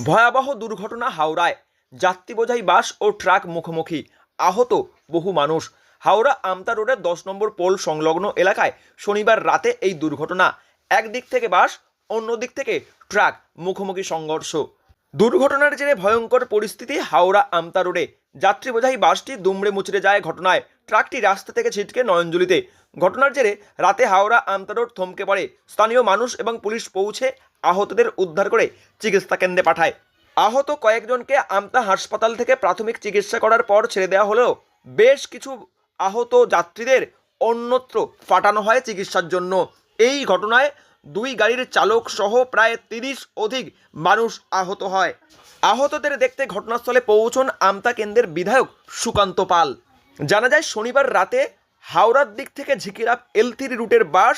ভয়াবহ দুর্ঘটনা হাওড়ায়। যাত্রী বোঝাই বাস ও ট্রাক মুখোমুখি। আহত বহু মানুষ। হাওড়া আমতা রোডের দশ নম্বর পোল সংলগ্ন এলাকায় শনিবার রাতে এই দুর্ঘটনা। একদিক থেকে বাস অন্য দিক থেকে ট্রাক মুখোমুখি সংঘর্ষ। দুর্ঘটনার জেরে ভয়ঙ্কর পরিস্থিতি হাওড়া আমতা রোডে। যাত্রী বোঝাই বাসটি দুমড়ে মুচড়ে যায় ঘটনায়। ট্রাকটি রাস্তা থেকে ছিটকে নয়নজুলিতে। ঘটনার জেরে রাতে হাওড়া আমতা রোড থমকে পড়ে। স্থানীয় মানুষ এবং পুলিশ পৌঁছে আহতদের উদ্ধার করে চিকিৎসা কেন্দ্রে পাঠায়। আহত কয়েকজনকে আমতা হাসপাতাল থেকে প্রাথমিক চিকিৎসা করার পর ছেড়ে দেওয়া হলেও বেশ কিছু আহত যাত্রীদের অন্যত্র পাঠানো হয় চিকিৎসার জন্য। এই ঘটনায় দুই গাড়ির চালক সহ প্রায় তিরিশ অধিক মানুষ আহত হয়। আহতদের দেখতে ঘটনাস্থলে পৌঁছন আমতা কেন্দ্রের বিধায়ক সুকান্ত পাল। জানা যায়, শনিবার রাতে হাওড়ার দিক থেকে ঝিকিরাপ এলথিরি রুটের বাস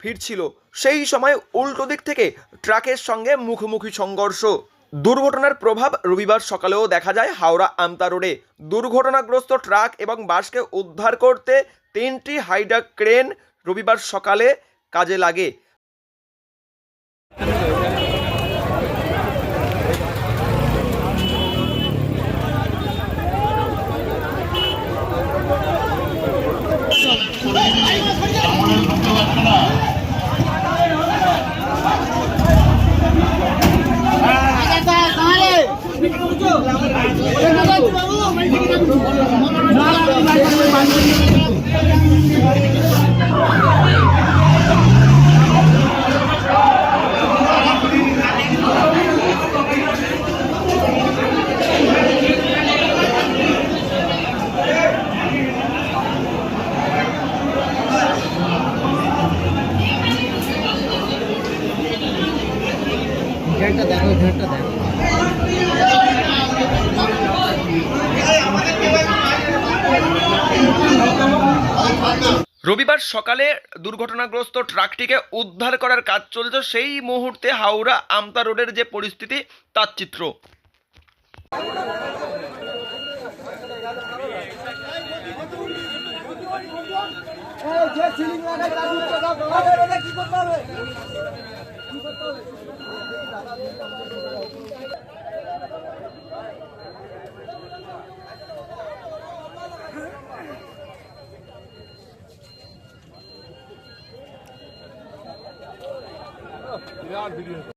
ফিরছিল। সেই সময় উল্টো দিক থেকে ট্রাকের সঙ্গে মুখোমুখি সংঘর্ষ। দুর্ঘটনার প্রভাব রবিবার সকালেও দেখা যায় হাওড়া আমতা রোডে। দুর্ঘটনাগ্রস্ত ট্রাক এবং বাসকে উদ্ধার করতে তিনটি হাইডা ক্রেন রবিবার সকালে কাজে লাগে। রবিবার সকালে দুর্ঘটনাগ্রস্ত ট্রাকটিকে উদ্ধার করার কাজ চলছে, সেই মুহূর্তে হাওড়া আমতা রোডের যে পরিস্থিতি, তার চিত্র। কি করতে হবে কি করতে হবে বিরাট ভিডিও।